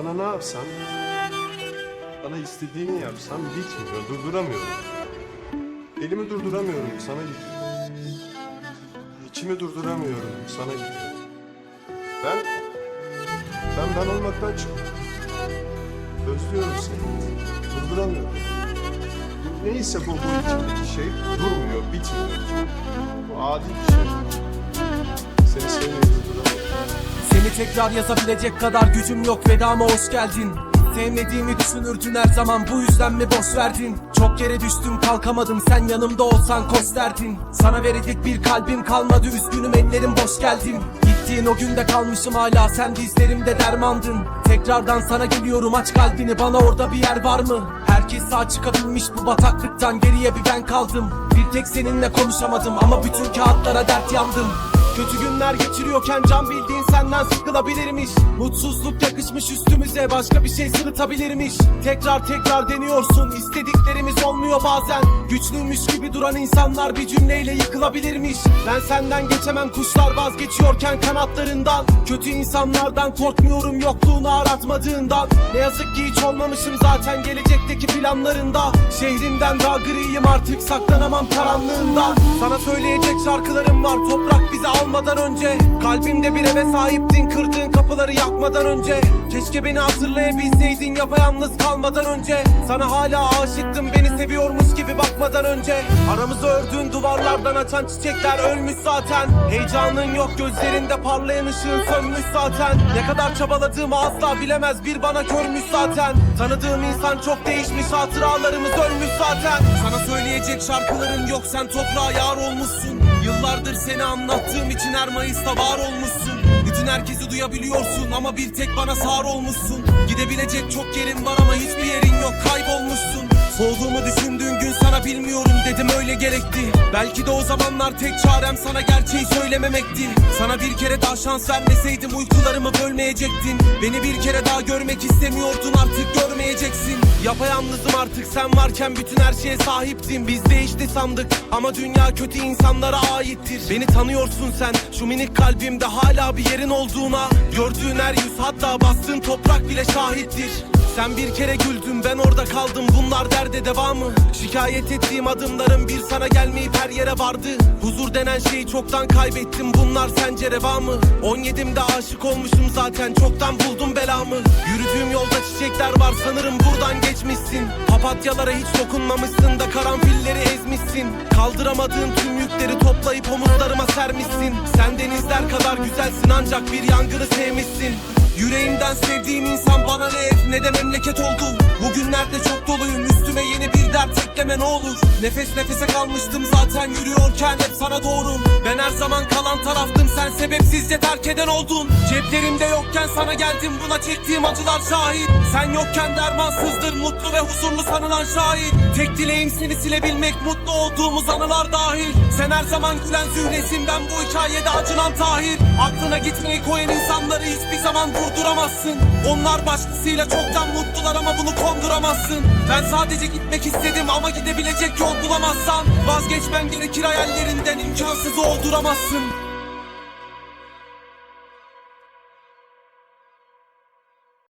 Bana ne yapsam, bana istediğini yapsam bitmiyor, durduramıyorum. Elimi durduramıyorum, sana gidiyor. İçimi durduramıyorum, sana gidiyor. Ben, ben ben olmaktan çıkıyorum. Özlüyorum seni, durduramıyorum. Neyse bu, bu içimdeki şey durmuyor, bitmiyor. Bu adi bir şey. Seni sevmeyi durduramıyorum. Seni tekrar yazabilecek kadar gücüm yok. Vedama hoş geldin. Sevmediğimi düşünürdün her zaman. Bu yüzden mi boş verdin? Çok kere düştüm kalkamadım. Sen yanımda olsan koş derdin Sana verecek bir kalbim kalmadı. Üzgünüm ellerim boş geldim Gittiğin o günde kalmışım hala. Sen dizlerimde dermandın. Tekrardan sana geliyorum. Aç kalbini. Bana orada bir yer var mı? Herkes sağ çıkabilmiş. Bu bataklıktan geriye bir ben kaldım. Bir tek seninle konuşamadım. Ama bütün kağıtlara dert yandım Kötü günler geçiriyorken can bildiğin senden sıkılabilirmiş. Mutsuzluk yakışmış üstümüze başka bir şey sırıtabilirmiş. Tekrar tekrar deniyorsun istediklerimiz olmuyor bazen. Güçlüymüş gibi duran insanlar bir cümleyle yıkılabilirmiş. Ben senden geçemem kuşlar vazgeçiyorken kanatlarından. Kötü insanlardan korkmuyorum yokluğunu aratmadığından. Ne yazık ki hiç olmamışım zaten gelecekteki planlarında. Şehrimden daha griyim artık saklanamam karanlığında Sana söyleyecek şarkılarım var toprak bizi almadan önce. Kalbimde bir eve sahiptin kırdığın kapıları yakmadan önce. Keşke beni hatırlayabilseydin yapayalnız kalmadan önce. Sana hala aşıktım beni seviyormuş gibi bakmadan önce. Aramızı ördüğün duvarlardan açan çiçekler ölmüş zaten. Heyecanın yok gözlerinde parlayan ışığın sönmüş zaten. Ne kadar çabaladığımı asla bilemez bir bana körmüş zaten. Tanıdığım insan çok değişmiş hatıralarımız ölmüş zaten. Sana söyleyecek şarkıların yok sen toprağa yar olmuşsun. Yıllardır seni anlattığım için her Mayıs'ta var olmuşsun. Bütün herkesi duyabiliyorsun ama bir tek bana sağır olmuşsun. Gidebilecek çok yerin var ama hiçbir yerin yok. Kaybolmuşsun Soğuduğumu düşündüğün gün sana bilmiyorum dedim öyle gerekti. Belki de o zamanlar tek çarem sana gerçeği söylememekti. Sana bir kere daha şans vermeseydim uykularımı bölmeyecektin. Beni bir kere daha görmek istemiyordun artık görmeyeceksin. Yapayalnızım artık sen varken bütün her şeye sahiptim Biz değişti sandık ama dünya kötü insanlara aittir. Beni tanıyorsun sen şu minik kalbimde hala bir yerin olduğuna. Gördüğün her yüz hatta bastığın toprak bile şahittir sen bir kere güldün ben orada kaldım. Bunlar derde devamı. Şikayet ettiğim adımların bir sana gelmeyip her yere vardı. Huzur denen şeyi çoktan kaybettim. Bunlar sence reva mı? 17'imde aşık olmuşum zaten. Çoktan buldum belamı. Yürüdüğüm yolda çiçekler var. Sanırım buradan geçmişsin. Papatyalara hiç dokunmamışsın da karanfilleri ezmişsin. Kaldıramadığın tüm yükleri toplayıp omuzlarıma sermişsin. Sen denizler kadar güzelsin ancak bir yangını sevmişsin Yüreğimden sevdiğim insan bana ne ev ne de memleket oldu. Bugünlerde çok doluyum üstüme yeni bir dert ekleme ne olur. Nefes nefese kalmıştım zaten yürüyorken hep sana doğru. Ben her zaman kalan taraftım sen sebepsizce terk eden oldun. Ceplerimde yokken sana geldim buna çektiğim acılar şahit. Sen yokken dermansızdır mutlu ve huzurlu sanılan şahit. Tek dileğim seni silebilmek mutlu olduğumuz anılar dahil. Sen her zaman gülen zühresin ben bu hikayede acınan tahir. Aklına gitmeyi koyan insanları hiçbir zaman durduramazsın. Onlar başkasıyla çoktan mutlular ama bunu konduramazsın. Ben sadece gitmek istedim ama gidebilecek yol bulamazsan. Vazgeçmen gerekir hayallerinden imkansızı olduramazsın